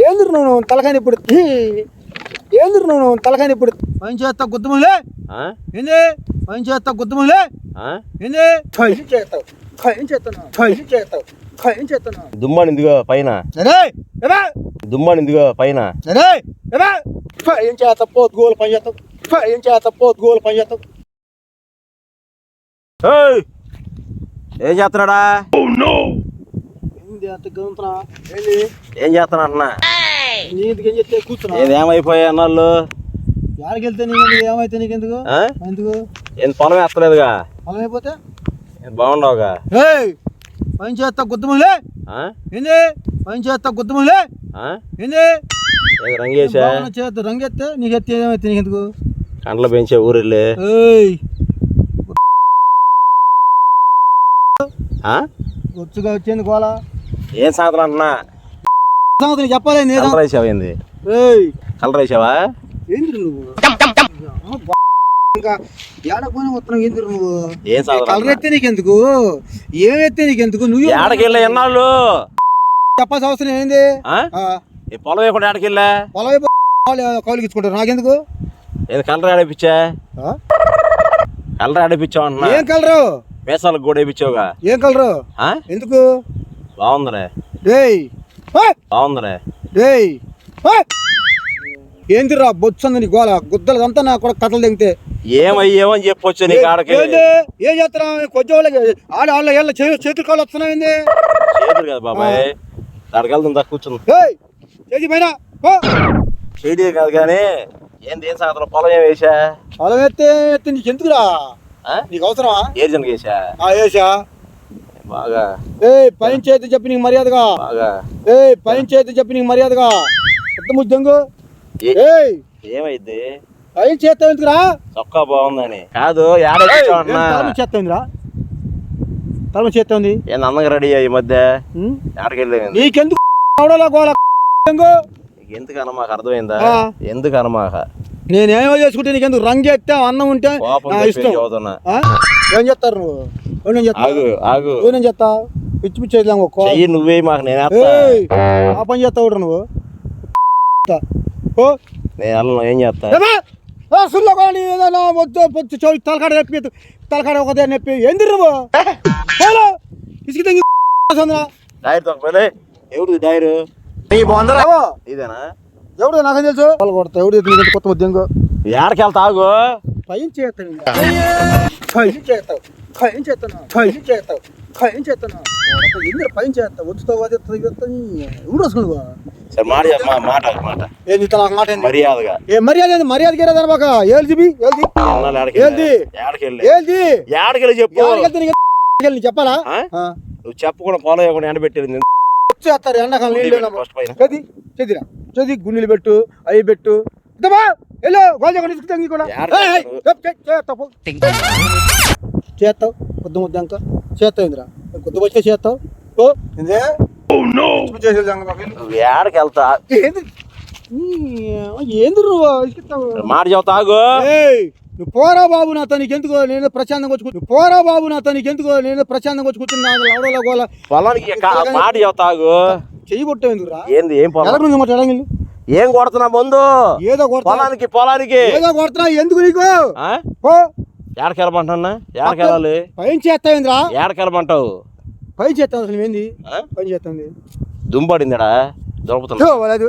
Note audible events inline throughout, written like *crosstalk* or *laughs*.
ఏంద్రు నువ్వు తలకాని ఇప్పుడు ఏంద్రు నువ్వు తలకాని ఇప్పుడు పని చేస్తా గుద్దములే ఆ? ఏంది? పని చేస్తా గుద్దములే ఆ? ఏంది? చేస్తావు చేస్తాను చేస్తావు చేస్తాను దుమ్మానిందిగో పైన. సరే ఏమా దుమ్మానిందిగో పైన. ఏం చేస్తా పోతు గోలు పని చేస్తావు ఏం చేస్తా పోతు గోలు పని చేస్తావు! ఏం చేస్తున్నాడా? ఏంది ఏంది? ఏం చేస్తున్నా అంటున్నా నీకు ఏం చెప్తే కూర్చున్నా? ఏదేమైపోయా అన్నాళ్ళు? యాడికి వెళ్తే నీకు ఏమైతే నీకు ఎందుకు? ఆ? ఎందుకు? ఏం పొలం వేస్తలేదుగా? పొలం అయిపోతే ఏం బాగుండవుగా? ఏయ్! పని చేస్తా గుద్దములే! ఆ? ఏంది? పని చేస్తా గుద్దములే! ఆ? ఏంది? ఏదో రంగెత్తే నీకు ఎత్తే ఏమైతే నీకు ఎందుకు? కండ్లు పెంచే ఏయ్! ఆ? వచ్చింది గోళ ఏం సాధన అంటున్నా? సంగతి చెప్పాలి నేను కలర్ వేసావా ఏంది? ఏయ్. కలర్ వేసావా? ఏంది నువ్వు? ఇంకా ఏడకపోయినా వస్తున్నావు ఏంది నువ్వు? ఏం సాధన కలర్ ఎత్తే నీకెందుకు? నీకెందుకు? నువ్వు ఏడకెళ్ళా ఎన్నాళ్ళు? చెప్పాల్సిన అవసరం ఏంది? ఆ? ఆ, ఈ పొలం వేయకుండా ఏడకెళ్ళా పొలం అయిపో కౌలుకి ఇచ్చుకుంటారు నాకెందుకు? ఏది కలర్ ఆడేపిచ్చా? ఆ? కలర్ ఆడేపిచ్చావు ఏం కలరు? కూడా వేయించావుగా ఏం కలరు? ఆ? ఎందుకు? బాగుందిలే రేయ్ ఏయ్! బాగుందిలే రేయ్ ఏయ్! ఏందిరా బొచ్చంది నీ గోల? గుద్దలదంతా నా కూడా కథలు దిగితే ఏమయ్యేమో అని చెప్పొచ్చు నీకు ఆడకి ఏం చేస్తున్నా కొంచెం వాళ్ళకి ఆడ వాళ్ళ ఏళ్ళ చేతులు కాళ్ళు వస్తున్నావు ఏంది? చేతులు కదా బాబాయ్. అక్కడికి వెళ్తాం దా కూర్చుంది ఏయ్ చేతి పైన. చేయడే కాదు కానీ ఏంది ఏం సాయంత్రం పొలం ఏం వేసా పొలం ఎత్తే ఎత్తే నీకు ఎందుకురా ఆ? నీకు అవసరమా? ఏ జనకి వేసా ఆ ఏసా బాగా. ఏయ్ పైన చేతి చెప్పి నీకు మర్యాదగా. బాగా. ఏయ్ పైన చేతి చెప్పి నీకు మర్యాదగా. ఎంత ముద్దంగు ఏ- ఏయ్. ఏమైంది? పైన చేస్తావు ఎందుకురా? చొక్కా బాగుందని. కాదు ఏడేపించావు అన్నా. తలము చేస్తావుందిరా తలము చేస్తుంది ఏంది అందంగా రెడీ అయ్యి ఈ మధ్య? ఆడకెళ్ళి నీకెందుకు *laughs* ఎందుకు? మాకు అర్థమైందా? ఆ. ఎందుకన్నా మాక నేనేమో చేసుకుంటే నీకెందుకు? రంగు ఎత్తే అన్నం ఉంటే ఇష్టం? ఏం చేస్తారు నువ్వు? ఆగు ఆగు. ఏం చేస్తా పిచ్చి పిచ్చి. చెయ్యి నువ్వే మాకు నేను ఆ పని చేస్తావు నువ్వు. ఓ నేను ఏం చేస్తా? సుల్లో కానీ ఏదైనా వద్దు పొచ్చు చోటు తలకాడ నొప్పి తలకాడ ఒకదే నొప్పి. ఏంది నువ్వు? ఇసుక. డైర్ ఎవరిది డైరు ఇదేనా? ఎవడు నాకేం తెలుసు? వాళ్ళు కొడతా ఎవడు నీకంటే కొత్త ముద్దంగు ఏడకెళ్తా ఆగు పైన చేస్తాను చేస్తావు. పైన చేస్తాను. పైన చేస్తావు. పైన చేస్తాను. ఎందుకు పైన చేస్తావు? వచ్చుతావు అది ఎవడు సరే మాట మాట మాట నాకు ఏంది? మర్యాదగా. ఏ మర్యాద ఏంది? ఏడకెళ్ళి చెప్పు. నీకు చెప్పాలా. నువ్వు చెప్పకుండా పొలం వేయకుండా ఎండబెట్టేది చేస్తారు ఎండాకాలం నీళ్ళు చది చదిరా. చది గుండెలు పెట్టు అవి పెట్టు. వెళ్ళు కూడా. చేస్తావు పో. చేస్తావు కొద్ది ముద్ద ఇంకా చేస్తావు ఇందిరా. కొద్ది వచ్చే చేస్తావు. ఓ ఇందే. నువ్వు ఏడకెళ్తా ఏంది? ఏంది? మాట చెబుతా ఆగు ఏయ్, నువ్వు పోరా బాబు నాతో నీకెందుకు నేను ప్రశాంతంగా వచ్చి నువ్వు పోరా బాబు నాతో నీకెందుకు నేను ప్రశాంతంగా వచ్చి కూర్చున్నా లవడలో గోల. పొలానికి మాట చెబుతా ఆగు. చెయ్యి కొట్టావు ఏంది ఏం పొలం? నుంచి ఏం కొడుతున్నా ముందు? ఏదో పొలానికి పొలానికి. ఏదో కొడుతున్నా ఎందుకు నీకు? ఆ? పో. ఏడకెళ్ళమంటున్నా? ఏడకెళ్ళాలి? పైన చేస్తావేంద్రా? ఏడకెళ్ళమంటావు? పైన చేస్తావు అసలు ఏంది? పైన చేస్తుంది దుంపడిందిడా దొరుకుతున్నా లేదు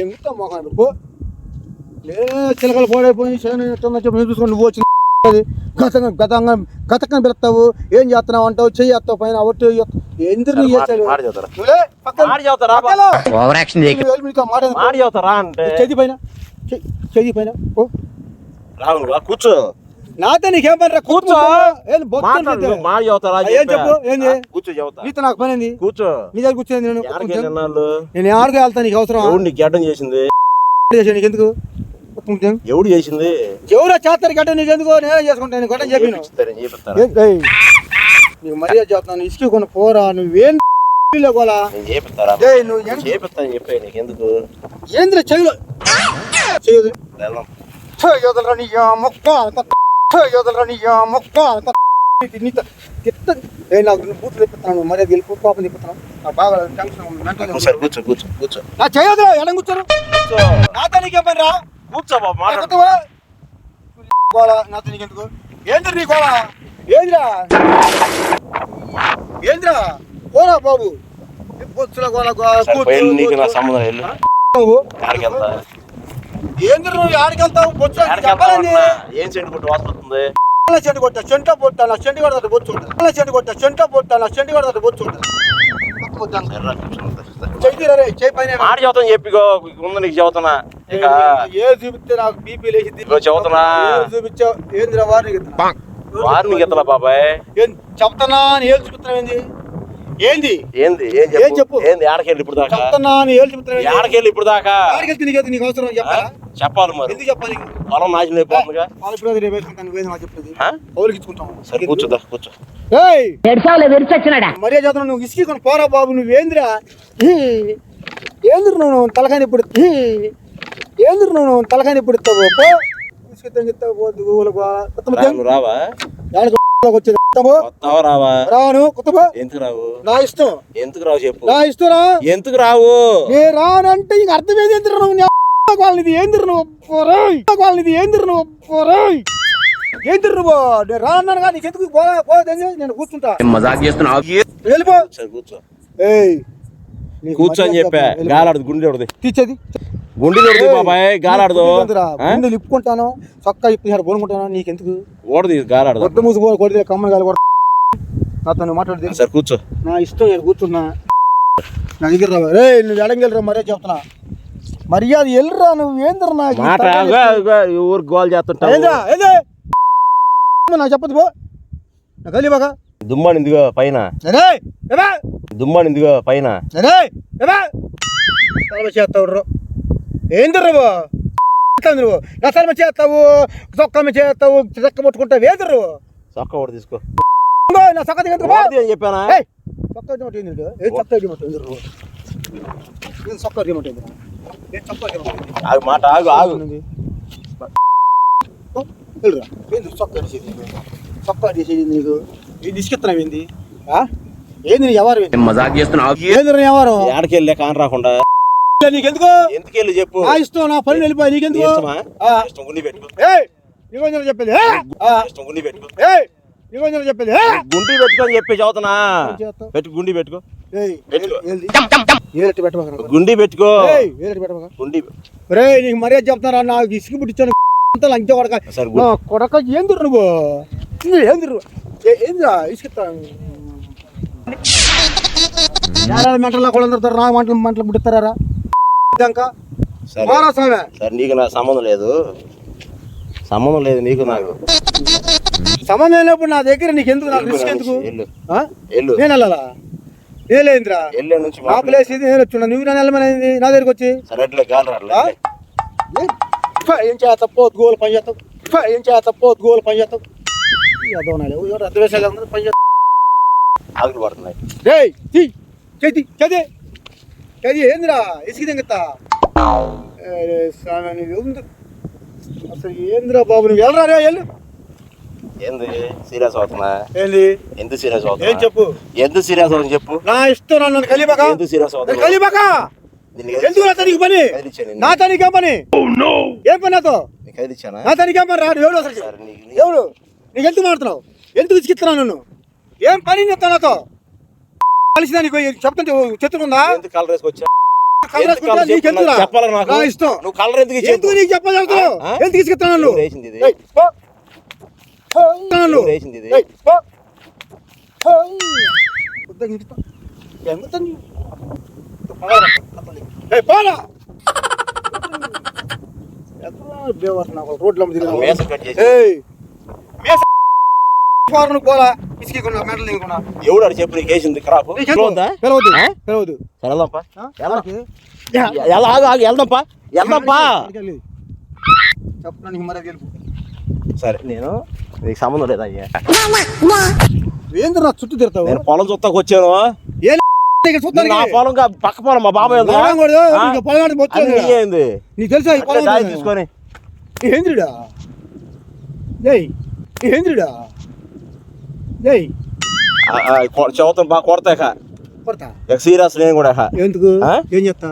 ఎంగుతా మొఖం పో లే చిలకలు పోడైపోయి చేను చెప్పి చూసుకొని నువ్వు వచ్చి గతంగా గతంగా గతకం పిలుస్తావు. ఏం చేస్తున్నావు అంటావు? చెయ్యి ఎత్తావు పైన ఒట్టు ఎందుకు నువ్వు పైన. పైన. కూర్చో. నాతో నీకేం పని రా కూర్చో. చెబుతారా ఆ, ఏం చెప్పు, ఏంది? కూర్చో నీతో నాకు పని ఏంది? కూర్చో. నీ దగ్గర కూర్చోండి నేను నేను ఆడుకు వెళ్తాను నీకు అవసరం. నీకు గడ్డం చేసింది? చేసాను నీకు ఎందుకు ఎవడు చేసింది? ఎవరో చేస్తారు గట్ట నీకు ఎందుకో నేనే చేసుకుంటాను గట్ట చెప్పిన నీకు మర్యాద చేస్తున్నాను ఇసుక కొన పోరా నువ్వేం ఏంద్ర చెయ్యలో? చేయదు వెళ్దాం చేయదురా నీ మొక్క చేయదురా నీ మొక్క నాకు బూట్లు తెప్పిస్తాను మర్యాద వెళ్ళిపో పాపం తెప్పిస్తాను బాగా టెన్షన్ కూర్చో. కూర్చో కూర్చో. నా చేయదురా ఎడం కూర్చోరు. నాతో నీకేం పని రా కూర్చో బాబు మాట్లాడు కొత్తవా? గోళ నాతో నీకెందుకు? ఏంద్ర నీ గోళ ఏంద్రా? ఏంద్రా? పోరా బాబు. గోళ నీకు నా కూర్చో. సంబంధం వెళ్ళు నువ్వు? ఆడికి వెళ్తా ఏంద్ర నువ్వు ఆడికి వెళ్తావు? వెళ్తా ఏం చెట్టు కొట్టు వాసన వస్తుంది? అలా చెండు కొట్టా చెంట పొట్టా నా చెండు కొడతా బొచ్చు చెండు కొట్టా చెంట పొట్టా నా చెండు కొడతా బొచ్చు మాట చెబుతాను చెప్పిగో ముందు నీకు ఇక ఏ చూపిస్తే నాకు బీపీ లేచింది ఇదిగో చెబుతున్నా. చూపించావు? ఏంద్రా వారిని వార్నింగ్ ఎత్తలా బాబాయ్. ఏం చెప్తానా అని ఏళ్ళు చూపిస్తున్నావు ఏంది? ఏంది? ఏంది? ఏం ఏం చెప్పు? చెప్పు ఏంది? ఆడకెళ్ళి ఇప్పుడు దాకా. చెప్తానా అని ఏళ్ళు చూపిస్తున్నావు ఏంది? ఆడకెళ్ళి ఇప్పుడు దాకా. ఆడికి వెళ్తే నీకు నీకు అవసరం? చెప్పాలా? చెప్పాలి మరి. ఎందుకు చెప్పాలి? పొలం నాశనం అయిపోతుందిగా. సరే కూర్చోదా కూర్చో మర్యాద చేతను నువ్వు ఇసుకి కొని పోరా బాబు నువ్వేంద్రా? ఏంద్ర నువ్వు తలకాని ఇప్పుడు ఏంద్ర నువ్వు తలకాని ఇప్పుడు. నువ్వు రావా? రాను? ఎందుకు రావు? నా ఇష్టం. ఎందుకు రావు చెప్పు. నా ఇష్టం రా. ఎందుకు రావు? నే రానంటే ఇంక అర్థమేది ఏంద్ర నువ్వు వాళ్ళది ఏంద్ర నువ్వు పోరాయ్ వాళ్ళది ఏంద్ర నువ్వు పోరాయ్ ఏంద్ర నువ్వు? నేను రానన్నాను కానీ నీకు ఎందుకు పో పో తెంగి, నేను కూర్చుంటా. మజాక్ చేస్తున్నావు? వెళ్ళిపో. సరే కూర్చో. ఏయ్ నీకు కూర్చో అని మర్యాద చెప్పా. గాలాడదు గుండె తీసేది. గుండె ఉడది బాబాయ్ గాలాడదు. గుండెలు ఇప్పుకుంటాను చొక్కా ఇప్పినాడు పోనుకుంటాను నీకెందుకు? ఓడది గాలాడదు. కొత్త మూసి కొడితే కమ్మని కొడతా. నాతో నువ్వు మాట్లాడితే సరే కూర్చో. నా ఇష్టం నేను కూర్చున్నా. నా దగ్గర రా నువ్వు ఎడంగెళ్ళరా మర్యాద చెప్తున్నా. మర్యాద వెళ్ళరా నువ్వు ఏంద్రా నాకు మాట తలకాయ ఊరు గోల్ చేస్తుంటావు. ఏంద్రా ఏదే? నాకు చెప్పదు పో. నా గలి బాగా. పైన? ఏదే దుమ్మానిందిగో పైన? ఏదే ఏదే తలమ చేస్తావు ఏంద్రా బో నువ్వు? తలమ చేస్తావు చొక్కమ చేస్తావు చెక్క పట్టుకుంటావు ఏంద్రా చొక్క ఒకటి తీసుకో. నా చొక్క అని చెప్పానా? చొక్కా చొక్కా చొక్కా ఆగు మాట ఆగు ఆగు. నీకు? ఇది ఏంది? ఏంది నీ ఎవరు ఏంది? మజాక్ చేస్తున్నావు ఏంది నీ ఎవరు ఏడకెళ్ళే కాని రాకుండా. నీకెందుకు? ఎందుకు వెళ్ళి చెప్పు. నా ఇష్టం నా పని వెళ్ళిపోయి నీకెందుకు. ఇష్టం పెట్టుకో. నీకు చెప్పేది ఇష్టం గుండి పెట్టుకో. ఏయ్ నీకు చెప్పేది ఏ? గుండి పెట్టుకో అని చెప్పి చదువుతున్నా? పెట్టు గుండి పెట్టుకో. ఏంది? ఏలెట్టి పెట్టబాక గుండి పెట్టుకో. ఏయ్ ఏలెట్టి పెట్టబాక గుండి. రే నీకు మర్యాద చెప్తారా నాకు ఇసుక పుట్టించాను అంత లంచ కొడక. నా కొడక ఏందిరు నువ్వు? ఏందిరు? ఏందిరా? ఇసుక మెంటల కొలందరు నా మంటలు మంటలు పుట్టిస్తారా సరే. నీకు నాకు సంబంధం లేదు. సంబంధం లేదు నీకు నాకు. సంబంధం లేనప్పుడు నా దగ్గర నీకు ఎందుకు? నాకు రిస్క్ ఎందుకు నేను వెళ్ళాలా? నేలేంద్రా వెళ్ళే నుంచి నా ప్లేస్ ఇది నేను వచ్చున్నా నువ్వు నన్ను వెళ్ళమనేది నా దగ్గరికి వచ్చి. సరే గాలి రాట్లే? ఏ? చేస్తా పోతు గోలు పని చేస్తావు. ఏం చేస్తా పోతు గోలు పని చేస్తావు. అర్థం వేసాలి పని చేస్తావు ఆకులు పడుతున్నాయి. చేతి చది చది ఏందిరా? ఇసుక దింగతా స్వామి నువ్వు ఉంది. అసలు ఏందిరా బాబు నువ్వు వెళ్ళరా రే వెళ్ళు. ఏంది? సీరియస్ అవుతున్నా? ఏంది? ఎందుకు సీరియస్ ఏం చెప్పు? ఎందుకు సీరియస్ అవుతుంది చెప్పు? నా ఇష్టం నన్ను కలిబాక ఎందుకు సీరియస్ అవుతున్నా కలిబాక ఎందుకు నా తనకి పని? నా తనకి ఏం పని? ఏం పని నాతో? నీకు కదిలిచ్చానా నా తనకి ఏం పని? రాడు ఎవడు అసలు? సరే నీకు ఎవడు? నీకు ఎందుకు మాడుతున్నావు ఎందుకు ఇసుకిస్తున్నావు నన్ను? ఏం పని చెప్తావు నాతో? కలిసినా నీకు చెప్తుంటే చెత్తుకుందా ఎందుకు కలర్ వేసుకొచ్చా? చెప్పాలా నాకు? ఇష్టం. నువ్వు కలర్ ఎందుకు ఎందుకు నీకు చెప్పాలి? ఎందుకు ఎవరు వేసింది ఇది? రోడ్ల. ఎవడు అడు చెప్పు నీకు వేసింది క్రాప్? పిలవద్దా? వెళ్దాంపా? ఎలా? ఆగు. ఆగు వెళ్దాంపా. వెళ్దాంపా. ఆడికి వెళ్ళేది. చెప్పు నీకు మర్యాద గెలుపు. సరే నేను నీకు సంబంధం లేదా అయ్యా. ఏంది నా చుట్టూ తిడతావు నేను పొలం చూస్తాకు వచ్చాను. ఏ? నా పొలం పక్క పొలం మా బాబాయ్ ఉందా? పొలం కూడా, ఆ? నీకు పొలం అది తెలుసా ఈ అట్లే పొలం దారి ఉందని? తీసుకొని. ఏంద్రుడా ఏయ్ ఏంద్రుడా ఏయ్. చెవుతాను బాగా కొడతాక కొడతా ఇక. సీరియస్ నేను కూడా ఇక. ఎందుకు? ఆ? ఏం చేస్తా?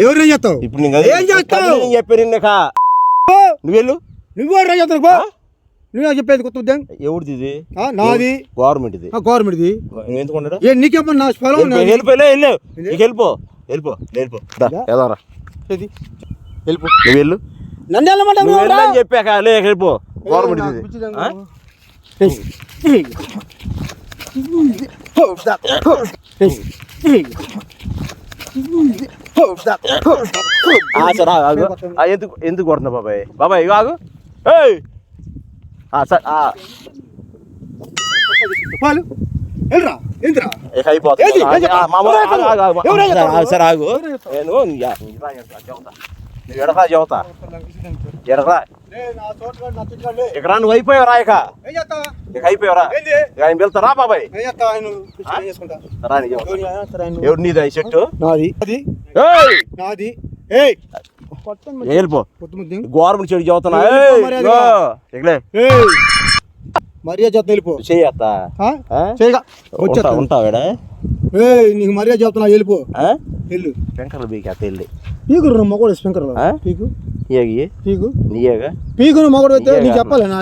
ఎవరు ఏం చేస్తావు? ఇప్పుడు ఏం చేస్తావు? చెప్పాను నువ్వు వెళ్ళు. నువ్వు చేస్తావు పో నువ్వు నాకు చెప్పేది కొత్త ఉద్యోగం ఎవరిది ఇది ఆ, నాది. గవర్నమెంట్ ఇది ఆ, గవర్నమెంట్ది. నువ్వు ఎందుకు ఉండడు ఏ నీకేమన్నా నా వెళ్ళిపో నాది. వెళ్ళిపో వెళ్ళు వెళ్ళిపో వెళ్ళిపో. వెళ్దాంరా. ఏది? వెళ్ళిపో. నువ్వు వెళ్ళు. నన్ను వెళ్ళమంటావు. వెళ్ళని చెప్పాక లే వెళ్ళిపో. గవర్నమెంట్ నాకు ఇది ఎందుకు ఎందుకు కొడుతున్నావు బాబాయ్? బాబాయ్ ఇగో ఆగు. ఏయ్! ఆ, సరే ఆ, పాలు వెళ్ళరా ఏంద్రా? అయిపోతుంది. సరే, ఆగు? నేను యా, ఇలా ఎడతా, చెబుతా. లే. ఇక్కడ నువ్వు అయిపోయావురా ఇక? ఇక అయిపోయావురా ఏంది? ఇక ఆయన వెళ్తారా బాబాయ్. ఎవరు నీది చెట్టు నాది. నాది. ఏయ్. వెళ్ళిపో. గవర్నమెంట్ చెడు ఏయ్ మర్యాద వెళ్ళిపో? చేయగా వచ్చేస్తా ఉంటావాడా ఏయ్ నీకు మర్యాద చెప్తున్నా వెళ్ళిపో? వెళ్ళు పీకు మగోడు? పీకు ఏగి పీకు నీయేగా పీకు నువ్వు మగోడు అయితే నీయేగా నీకు చెప్పాలి నా.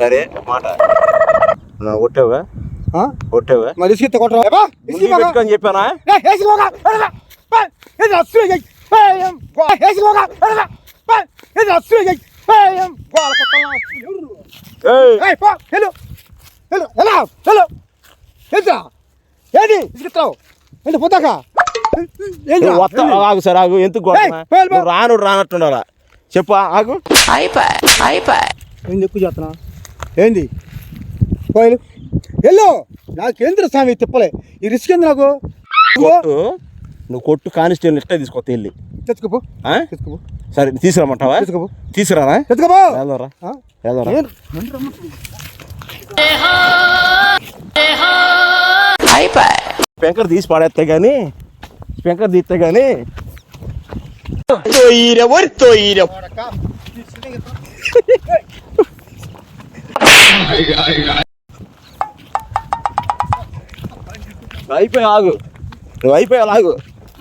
సరే మాట కొట్టావుగా? కొట్టావుగా మరి ఇసుక కొట్టరా ఇసుక చెప్పానా ఏది ఇసుకెత్తావు ఏంటి ఏంది? ఆగు సరే ఆగు ఎందుకు రాను రానట్టున్నారా చెప్పు ఆగు ఏంది ఎక్కువ చేస్తున్నా ఏంది పోయిలు వెళ్ళు నాకేంద్ర స్వామి తిప్పలే ఈ రిస్క్ ఏంది నాకు నువ్వు కొట్టు కానిస్టేబుల్ ఇట్లా తీసుకొస్తా వెళ్ళి. తెచ్చుకోపో. ఆ? తెచ్చుకోపో. సరే తీసుకురమ్మంటావా? తెచ్చుకోపో. తీసుకురానా తెచ్చుకోపో. వెళ్దాంరా. ఆ? వెళ్దాంరా. ఏం? నన్ను రమ్మంటున్నావు. పెంకర్ తీసి పడేస్తే కానీ పెంకర్ తీస్తే కానీ. అయిపోయి ఆగు. నువ్వు అయిపోయి ఆగు.